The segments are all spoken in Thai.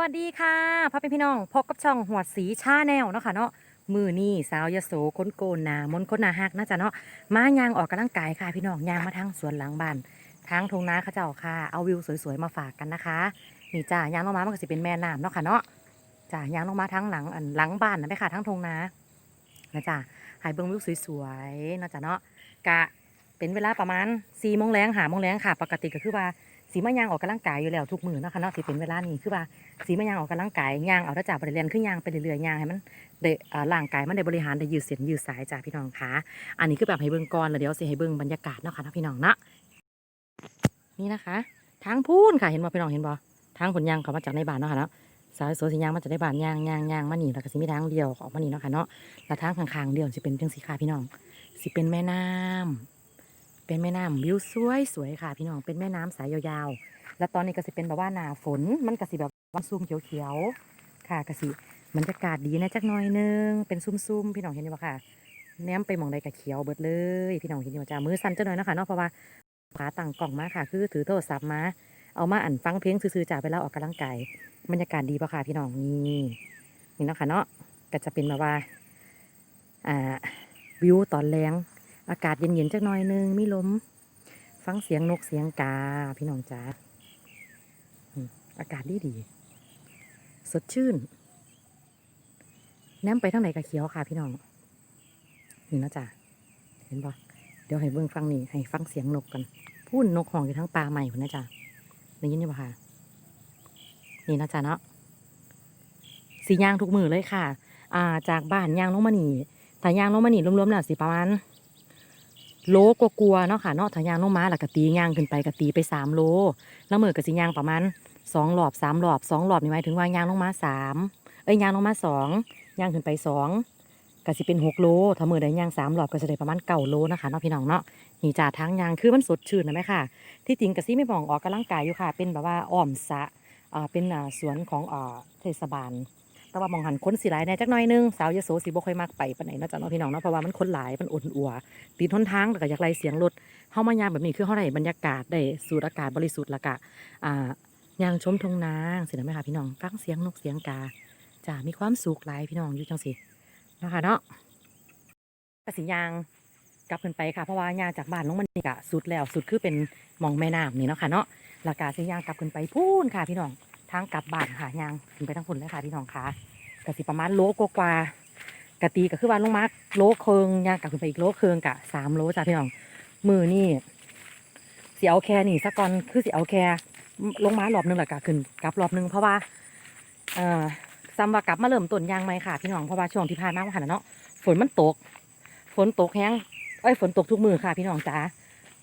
วัสดีค่ะพ่อเป็นพี่น้องพบกับช่องหัวสีชาแนลเนาะค่ะเนาะมือนี่สาวยโสค้นโกนหนามนค้นหนาหักน่าจะเนาะมายางออกกำลังกายค่ะพี่น้องยางมาทางสวนหลังบ้านทางทงนาเขาเจ้าค่ะ เอาวิวสวยๆมาฝากกันนะคะนี่จ้ายางลงมามันก็สิเป็นแม่น้ำเนาะค่ะเนาะจ้ายางลงมาทั้งหลังอันหลังบ้านนะแม่ค่ะทั้งทงนานะจ้าหายเบิ้องวิวสวยๆเนาะจ้ะเนาะกะเป็นเวลาประมาณสี่โมงแรงหาโมงแรงค่ะ ปกติก็คือว่า สีมายางออกกำลังกายอยู่แล้วทุกมือเนาะค่ะเนาะสิเป็นเวลานี้คือว่าสีมันยางออกกำลังกายยางเอาถ้าจากบริเรียนขึ้นยางไปเรื่อยๆยางให้มันได้อ่าร่างกายมันได้บริหารได้ยืดเส้นยืดสายจ้าพี่น้องคะอันนี้คือแบบให้เบิ่งก่อนแล้วเดี๋ยวสิให้เบิ่งบรรยากาศเนาะค่ะนะพี่น้องเนาะนี่นะคะทางพูนค่ะเห็นบ่พี่น้องเห็นบ่ทางผลยางเขามาจากในบ้านเนาะค่ะเนาะสายโซสิยางมาจากในบ้านยางยางยางมานี่แล้วก็สิมีทางเดียวออกมานีเนาะค่ะเนาะแล้วทางข้างๆเดียวสิเป็นจังสีค่ะพี่น้องสิเป็นแม่น้ำ เป็นแม่น้ำวิวสวยสวยค่ะ พี่น้องเป็นแม่น้ำสายยาวๆ แล้วตอนนี้ก็สิเป็นแบบว่าหนาฝนมันก็สิแบบวันซุ่มเขียวๆค่ะก็สิบรรยากาศดีนะจักหน่อยนึงเป็นซุ่มๆพี่น้องเห็นไหมค่ะแนมไปหมองใดก็เขียวเบิดเลย พี่น้องเห็นไหมจ้ามือสั่นจักหน่อยนะคะเนาะเพราะว่าขาตั้งกล่องมาค่ะ คือถือโทรศัพท์มาเอามาอ่านฟังเพลงซื่อๆจ้าไปแล้วออกกำลังกายบรรยากาศดีปะค่ะพี่น้องนี่นี่นะค่ะเนาะก็จะเป็นแบบว่าอ่าวิวตอนแรง อากาศเย็นๆจักหน่อยนึงมีลม ฟังเสียงนกเสียงกา พี่น้องจ้าอากาศดีดี สดชื่นแนมไปทางไหนก็เขียวค่ะ พี่น้องนี่นะจ๊ะเห็นปะเดี๋ยวให้เบิ่งฟังนี่ให้ฟังเสียงนกกันพูนนกห้องอยู่ทั้งป่าใหม่พุ่นะจ๊ะได้ยินไหมคะนี่นะจ๊ะเนาะสีย่างทุกมือเลยค่ะ อ่า จากบ้านย่างลงมานี่ถ้าย่างลงมานีรวมๆแล้วสิประมาณ โลกกลัวเนาะค่ะเนาะถ้ายางลงมาแล้วก็ตียางขึ้นไปก็ตีไปสามโล แล้วมือก็สิยางประมาณสองรอบสามรอบสองรอบนี่หมายถึงว่ายางลงมาสามเอ้ยยางลงมาสองยางขึ้นไปสองก็สิเป็นหกโลถ้ามือใดยางสามรอบก็จะได้ประมาณเก้าโลนะคะเนาะพี่น้องเนาะนี่จ่าทางยางคือมันสดชื่นนะไหมค่ะ ที่จริงกะซี่ไม่มองออกกำลังกายอยู่ค่ะ เป็นแบบว่าอ้อมสะอ่าเป็นสวนของอ่าเทศบาล แต่ว่ามองหันคนสิหลายแน่จักหน่อยนึงสาวยโสสิบ่ค่อยมักไปปานไหนนาะจ้ะเนาะพี่น้องเนาะเพราะว่ามันคนหลายมันอุ่นอัวตีทนทางแล้วก็อยากไล่เสียงรถเฮามายามแบบนี้คือเฮาได้บรรยากาศได้สูดอากาศบริสุทธิ์ละกะอ่ายางชมทงนางสินะไหมคะพี่น้องฟังเสียงนกเสียงกาจะมีความสุขหลายพี่น้องอยู่จังสินะคะเนาะกระสิยางกลับขึ้นไปค่ะเพราะว่ายางจากบ้านลงมันนี่กะสุดแล้วสุดคือเป็นมองแม่น้ำนี่เนาะค่ะเนาะแลากาสิยางกลับขึ้นไปพูนค่ะพี่น้อง ทางกลับบ้านค่ะยางขึ้นไปทั้งพุ่นเลยค่ะพี่น้องค่ะกสิประมาณโลกกว่ากะตีก็คือว่าลงมาโลเคิงยางกลับขึ้นไปอีกโลเคิงกะสามโลจ้าพี่น้องมือนี่สีเอาแค่นี่สักก่อนคือสีเอาแค่ลงมารอบนึงแหละกะขึ้นกลับรอบนึงเพราะว่า เอ่อซ้ำว่ากลับมาเริ่มต้นยางไหมค่ะพี่น้องเพราะว่าช่วงที่ผ่านมาว่าขนเนาะฝนมันตก ฝนตกแห้งเอ้ยฝนตกทุกมือค่ะพี่น้องจ๋า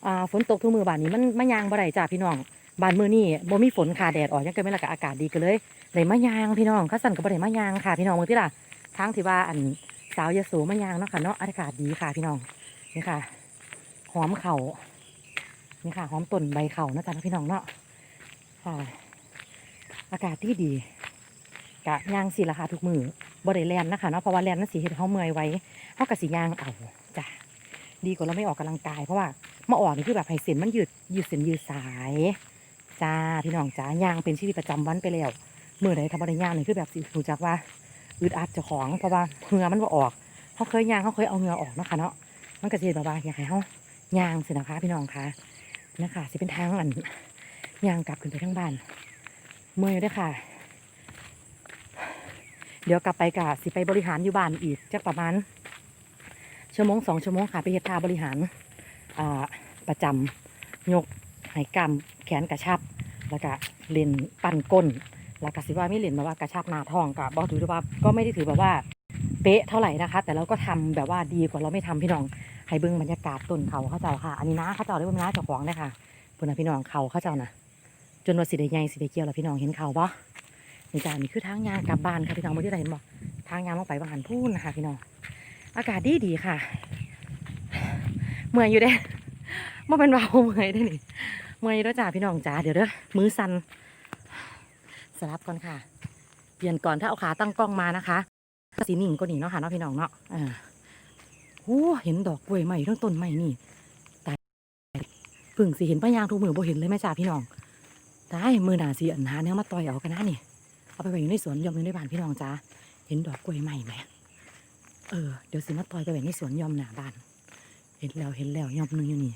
อ่าฝนตกทุกมือบ้านนี้มันมายางบ่ได้จ้าพี่น้อง บ้านมือนี่บ่มีฝนค่ะแดดออกยังเกินไม่ละกะอากาศดีกันเลยเลยมายางพี่น้องข้าสั่นก็บ่ได้มายางค่ะพี่น้องมือที่ล่ะทางที่ว่าอันสาวยโสมายางเนาะค่ะเนาะอากาศดีค่ะพี่น้องนี่ค่ะ หอมเข่านี่ค่ะหอมต้นใบเข่านะจ๊ะพี่น้องเนาะค่ะ อากาศที่ดีกะย่างสิราคาทุกมือบ่ได้แลนนะคะเนาะเพราะว่าแลนนั่นสิเฮ็ดเฮาเมื่อยไว้เฮากะสิย่างเอาจ้ะดีกว่าเราไม่ออกกำลังกายเพราะว่ามาออกนี่คือแบบให้เส้นมันยืดยืดเส้นยืดสาย จ้าพี่น้องจ้าย่างเป็นชีวิตประจำวันไปแล้วเมื้อใดทำบ่ไดย่างนี่คือแบบสิรู้จักว่าอึดอัดเจ้าของเพราะว่าเหงื่อมันบ่ออกเฮาเคยย่างเฮาเคยเอาเหงื่อออกเนาะค่ะเนาะมันก็สิแบบว่าอยากให้เฮาย่างสินะคะพี่น้องคะนะคะสิเป็นทางอันย่างกลับขึ้นไปทั้งบ้านเมื่อยด้วยค่ะ เดี๋ยวกลับไปกะสิไปบริหารอยู่บ้านอีกจักประมาณชั่วโมงสองชั่วโมงค่ะไปเฮ็ดทาบริหารประจำยก ไหกำแขนกระชับ แล้วก็เล่นปั่นก้น แล้วก็สิว่าไม่เล่นแบบว่ากระชับหน้าท้องกับบอถือว่าก็ไม่ได้ถือแบบว่าเป๊ะเท่าไหร่นะคะ แต่เราก็ทำแบบว่าดีกว่าเราไม่ทำพี่น้องให้เบิ่งบรรยากาศต้นเขาเขาเจ้าค่ะ อันนี้นะเขาเจ้าได้เบิ่งนะเจ้าของเลยค่ะพุ่นนะพี่น้องเขาเขาเจ้านะจนว่าสิได้ใหญ่สิได้เกี่ยวแล้วพี่น้องเห็นเขาบ่นี่จ้านี่คือทางยางกลับบ้านค่ะพี่น้องเมื่อที่เราเห็นบ่ทางยางลงไปบางหันพูนนะคะพี่น้อง อากาศดีดีค่ะ เมื่อยอยู่เด้ว่าเป็นเบาเมื่อยได้นี่ เมื่อยแล้วจ้าพี่น้องจ้าเดี๋ยวเด้อมือสั่นสลับก่อนค่ะ เปลี่ยนก่อนถ้าเอาขาตั้งกล้องมานะคะสีนิ่งก็หนีเนาะค่ะเนาะพี่น้องเนาะอ่าโอ้เห็นดอกกล้วยใหม่ทั้งต้นใหม่นี่ตายเพึ่งสิเห็นป้ายางทุกมือบ่เห็นเลยแม่จ้าพี่น้องได้มือหนาสีอันหาเนี่ยมาต่อยเอากันนะนี่เอาไปไว้อยู่ในสวนยอมในบ้านพี่น้องจ้าเห็นดอกกล้วยใหม่ไหมเออเดี๋ยวสิมาต่อยไปไว้ในสวนยอมหนาบ้าน เห็นแล้วเห็นแล้วยอมนึงอยู่นี่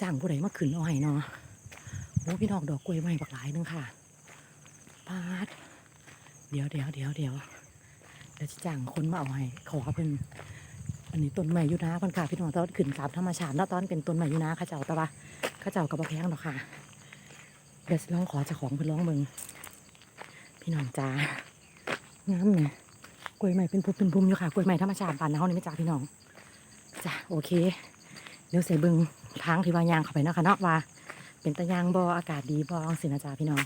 จ้างผู้ใดมาขึ้นเอาให้เนาะโอ้พี่น้องดอกกล้วยใหม่บักหลายนึงค่ะปาดเดี๋ยวเดี๋ยวเดี๋ยวเดี๋ยวเดี๋ยวจะจ้างคนมาเอาให้ขอเพิ่นอันนี้ต้นใหม่ยูนะเพิ่นค่ะพี่น้องตอนขึ้นตามธรรมชาติแล้วตอนเป็นต้นใหม่ยูนะเข้าเจ้าต่ว่าเข้าเจ้ากับแพงหรอกค่ะเดี๋ยวสิลองขอจ้าของเพิ่นร้องเบิ่งพี่น้องจ้างามเนี่ยกล้วยใหม่เป็นพุ่มเป็นพุ่มอยู่ค่ะกล้วยใหม่ธรรมชาติบ้านเฮานี่ไม่จ้าพี่น้องจ้ะโอเค เดี๋ยวใส่เบิง ทางที่ว่ายางเข้าไปเนาะค่ะเนาะว่า เป็นตะยางบออากาศดีบอสินะจ๊ะพี่น้อง